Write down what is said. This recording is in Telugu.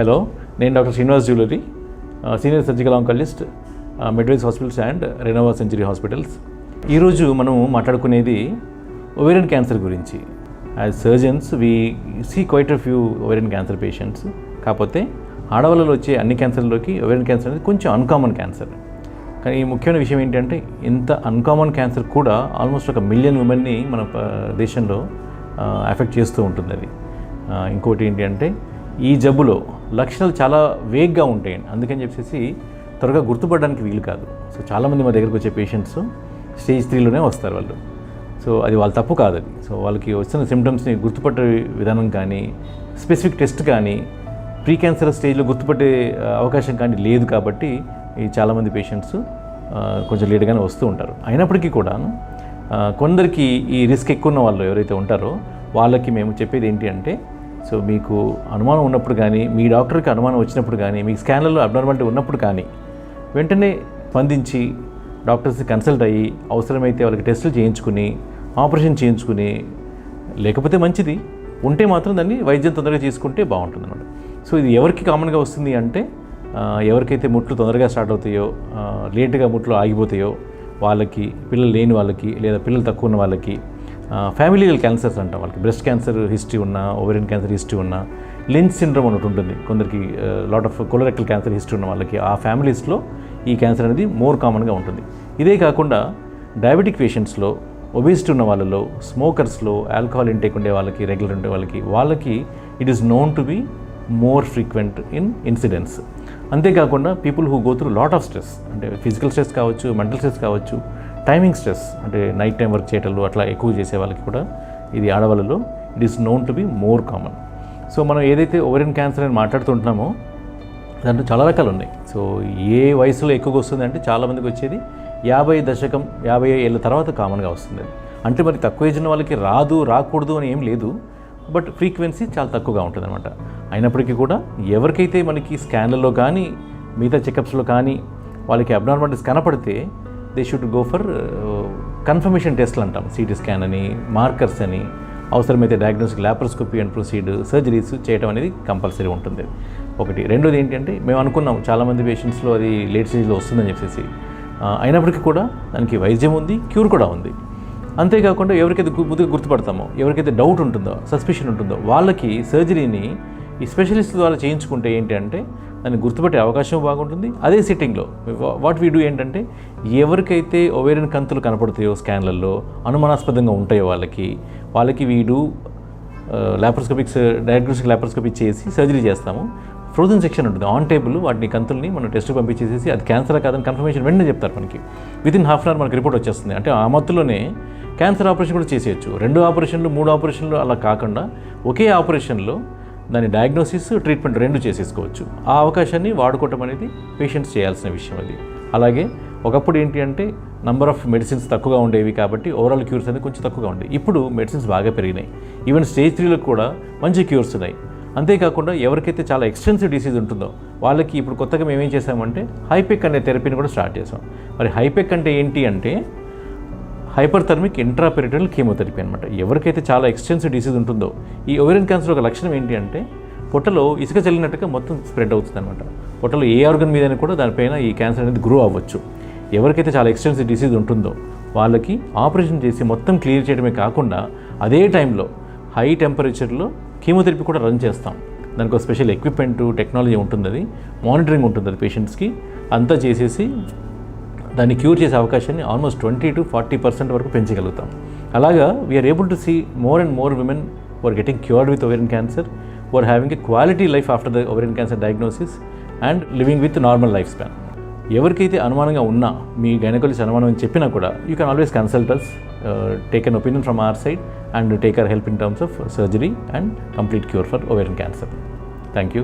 హలో నేను డాక్టర్ శ్రీనివాస్ జ్యువెలరీ senior surgical oncologist మిడ్వైస్ hospitals and Renova century hospitals. ఈరోజు మనం మాట్లాడుకునేది ఒవేరియన్ క్యాన్సర్ గురించి. As surgeons we see quite a few ovarian cancer patients కాకపోతే ఆడవాళ్ళలో వచ్చే అన్ని క్యాన్సర్లోకి ఒవేరియన్ క్యాన్సర్ అనేది కొంచెం అన్కామన్ క్యాన్సర్ కానీ ఈ ముఖ్యమైన విషయం ఏంటంటే ఇంత అన్కామన్ క్యాన్సర్ కూడా ఆల్మోస్ట్ ఒక మిలియన్ ఉమెన్ని మన దేశంలో ఎఫెక్ట్ చేస్తూ ఉంటుంది అది. ఇంకోటి ఏంటి అంటే ఈ జబ్బులో లక్షణాలు చాలా వేగ్గా ఉంటాయండి అందుకని చెప్పేసి త్వరగా గుర్తుపడడానికి వీలు కాదు. సో చాలామంది మా దగ్గరకు వచ్చే పేషెంట్స్ స్టేజ్ త్రీలోనే వస్తారు వాళ్ళు. సో అది వాళ్ళ తప్పు కాదు అది. సో వాళ్ళకి వచ్చిన సిమ్టమ్స్ని గుర్తుపట్టే విధానం కానీ స్పెసిఫిక్ టెస్ట్ కానీ ప్రీ క్యాన్సర్ స్టేజ్లో గుర్తుపట్టే అవకాశం కానీ లేదు కాబట్టి ఈ చాలామంది పేషెంట్స్ కొంచెం లేట్గానే వస్తూ ఉంటారు. అయినప్పటికీ కూడా కొందరికి ఈ రిస్క్ ఎక్కువ ఉన్న వాళ్ళు ఎవరైతే ఉంటారో వాళ్ళకి మేము చెప్పేది ఏంటి అంటే సో మీకు అనుమానం ఉన్నప్పుడు కానీ మీ డాక్టర్కి అనుమానం వచ్చినప్పుడు కానీ మీ స్కాన్లలో అబ్నార్మాలిటీ ఉన్నప్పుడు కానీ వెంటనే స్పందించి డాక్టర్స్ని కన్సల్ట్ అయ్యి అవసరమైతే వాళ్ళకి టెస్టులు చేయించుకుని ఆపరేషన్ చేయించుకుని లేకపోతే మంచిది. ఉంటే మాత్రం దాన్ని వైద్యం తొందరగా చేసుకుంటే బాగుంటుంది అనమాట సో ఇది ఎవరికి కామన్గా వస్తుంది అంటే ఎవరికైతే ముట్లు తొందరగా స్టార్ట్ అవుతాయో లేట్గా లేటుగా ముట్లు ఆగిపోతాయో వాళ్ళకి పిల్లలు లేని వాళ్ళకి లేదా పిల్లలు తక్కువ ఉన్న వాళ్ళకి ఫ్యామిలీయల్ క్యాన్సర్స్ అంటాం వాళ్ళకి. బ్రెస్ట్ క్యాన్సర్ హిస్టరీ ఉన్న ఓవరియన్ క్యాన్సర్ హిస్టరీ ఉన్న లిన్స్ సిండ్రోమ్ ఒకటి ఉంటుంది. కొందరికి lot of colorectal cancer history ఉన్న వాళ్ళకి ఆ ఫ్యామిలీస్లో ఈ క్యాన్సర్ అనేది మోర్ కామన్గా ఉంటుంది. ఇదే కాకుండా డయాబెటిక్ పేషెంట్స్లో ఒబేసిటీ ఉన్న వాళ్ళలో స్మోకర్స్లో ఆల్కహాల్ ఇంటేక్ ఉండే వాళ్ళకి రెగ్యులర్ ఉండే వాళ్ళకి వాళ్ళకి it is known to be more frequent in incidents అంతేకాకుండా people who go through lot of stress అంటే ఫిజికల్ స్ట్రెస్ కావచ్చు మెంటల్ స్ట్రెస్ కావచ్చు టైమింగ్ స్ట్రెస్ అంటే నైట్ టైం వర్క్ చేయటంలో అట్లా ఎక్కువ చేసే వాళ్ళకి కూడా ఇది ఆడవాళ్ళలో it is known to be more common so మనం ఏదైతే ఓవరియన్ క్యాన్సర్ అని మాట్లాడుతుంటున్నామో దాంట్లో చాలా రకాలు ఉన్నాయి. సో ఏ వయసులో ఎక్కువగా వస్తుంది అంటే చాలామందికి వచ్చేది యాభై దశకం యాభై ఏళ్ళ తర్వాత కామన్గా వస్తుంది. అంటే మరి తక్కువ ఏజ్ ఉన్న వాళ్ళకి రాదు రాకూడదు అని ఏం లేదు బట్ ఫ్రీక్వెన్సీ చాలా తక్కువగా ఉంటుంది అనమాట అయినప్పటికీ కూడా ఎవరికైతే మనకి స్కాన్లలో కానీ మిగతా చెకప్స్లో కానీ వాళ్ళకి అబ్నార్మాలిటీస్ కనపడితే they should go for confirmation టెస్ట్లు అంటాం. సిటీ స్కాన్ అని మార్కర్స్ అని అవసరమైతే diagnostic laparoscopy and proceed surgeries చేయడం అనేది కంపల్సరీ ఉంటుంది. ఒకటి. రెండోది ఏంటంటే మేము అనుకున్నాం చాలామంది పేషెంట్స్లో అది లేట్ స్టేజ్లో వస్తుందని చెప్పేసి. అయినప్పటికీ కూడా దానికి వైద్యం ఉంది క్యూర్ కూడా ఉంది. అంతేకాకుండా ఎవరికైతే ముందుగా గుర్తుపడతామో ఎవరికైతే డౌట్ ఉంటుందో సస్పిషన్ ఉంటుందో వాళ్ళకి సర్జరీని ఈ స్పెషలిస్ట్ ద్వారా చేయించుకుంటే ఏంటి అంటే దాన్ని గుర్తుపట్టే అవకాశం బాగుంటుంది. అదే సిట్టింగ్లో వాట్ వీ డూ ఏంటంటే ఎవరికైతే ఒవేరియన్ కంతులు కనపడతాయో స్కాన్లలో అనుమానాస్పదంగా ఉంటాయో వాళ్ళకి వాళ్ళకి వీడు ల్యాప్రోస్కోపిక్స్ డయాగ్నోస్టిక్ ల్యాప్రోస్కోపీ చేసి సర్జరీ చేస్తాము. ఫ్రోజన్ సెక్షన్ ఉంటుంది. ఆన్ టేబుల్ వాటిని కంతుల్ని మనం టెస్ట్ పంపించేసేసి అది క్యాన్సర్ కాదని కన్ఫర్మేషన్ వెంటనే చెప్తారు మనకి. Within half an hour మనకి రిపోర్ట్ వచ్చేస్తుంది. అంటే ఆ మత్తులోనే క్యాన్సర్ ఆపరేషన్ కూడా చేసేయచ్చు. రెండు ఆపరేషన్లు మూడు ఆపరేషన్లు అలా కాకుండా ఒకే ఆపరేషన్లో దాని డయాగ్నోసిస్ ట్రీట్మెంట్ రెండు చేసేసుకోవచ్చు. ఆ అవకాశాన్ని వాడుకోవటం అనేది పేషెంట్స్ చేయాల్సిన విషయం అది. అలాగే ఒకప్పుడు ఏంటి అంటే నంబర్ ఆఫ్ మెడిసిన్స్ తక్కువగా ఉండేవి కాబట్టి ఓవరాల్ క్యూర్స్ అనేది కొంచెం తక్కువగా ఉండేవి. ఇప్పుడు మెడిసిన్స్ బాగా పెరిగినాయి. ఈవెన్ స్టేజ్ త్రీలో కూడా మంచి క్యూర్స్ ఉన్నాయి. అంతేకాకుండా ఎవరికైతే చాలా ఎక్స్టెన్సివ్ డిసీజ్ ఉంటుందో వాళ్ళకి ఇప్పుడు కొత్తగా మేము ఏం చేసామంటే హైపెక్ అనే థెరపీని కూడా స్టార్ట్ చేసాం. మరి హైపెక్ అంటే ఏంటి అంటే హైపర్థర్మిక్ ఇంట్రాపెరిటల్ కీమోథెరపీ అనమాట ఎవరికైతే చాలా ఎక్స్టెన్సివ్ డిసీజ్ ఉంటుందో ఈ ఓవెరియన్ క్యాన్సర్ ఒక లక్షణం ఏంటి అంటే పొట్టలో ఇసుక చల్లినట్టుగా మొత్తం స్ప్రెడ్ అవుతుంది అనమాట పొట్టలో ఏ ఆర్గన్ మీద కూడా దానిపైన ఈ క్యాన్సర్ అనేది గ్రో అవ్వచ్చు. ఎవరికైతే చాలా ఎక్స్టెన్సివ్ డిసీజ్ ఉంటుందో వాళ్ళకి ఆపరేషన్ చేసి మొత్తం క్లియర్ చేయడమే కాకుండా అదే టైంలో హై టెంపరేచర్లో కీమోథెరపీ కూడా రన్ చేస్తాం. దానికి ఒక స్పెషల్ ఎక్విప్మెంట్ టెక్నాలజీ ఉంటుంది అది మానిటరింగ్ ఉంటుంది అది పేషెంట్స్కి అంతా చేసేసి దాన్ని క్యూర్ చేసే అవకాశాన్ని almost twenty to forty percent వరకు పెంచగలుగుతాం. అలాగా we are able to see more and more women were getting cured with ovarian cancer were having a quality life after the ovarian cancer diagnosis and living with normal life span ఎవరికైతే అనుమానంగా ఉన్నా మీ గైనకాలజిస్ట్ అనుమానం అని చెప్పినా కూడా you can always consult us take an opinion from our side and take our help in terms of surgery and complete cure for ovarian cancer thank you